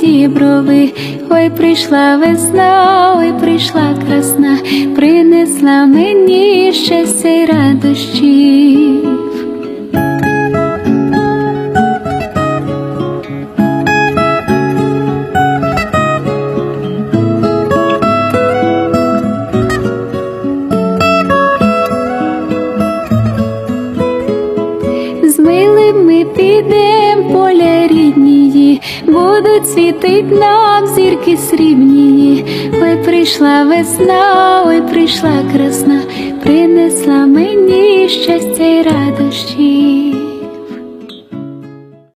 сумні діброви. Ой, прийшла весна, ой, прийшла красна, принесла мені щастя й радощів. З милим ми підем поля світить нам зірки срібні, Ой, прийшла весна, ой, прийшла красна, принесла мені щастя.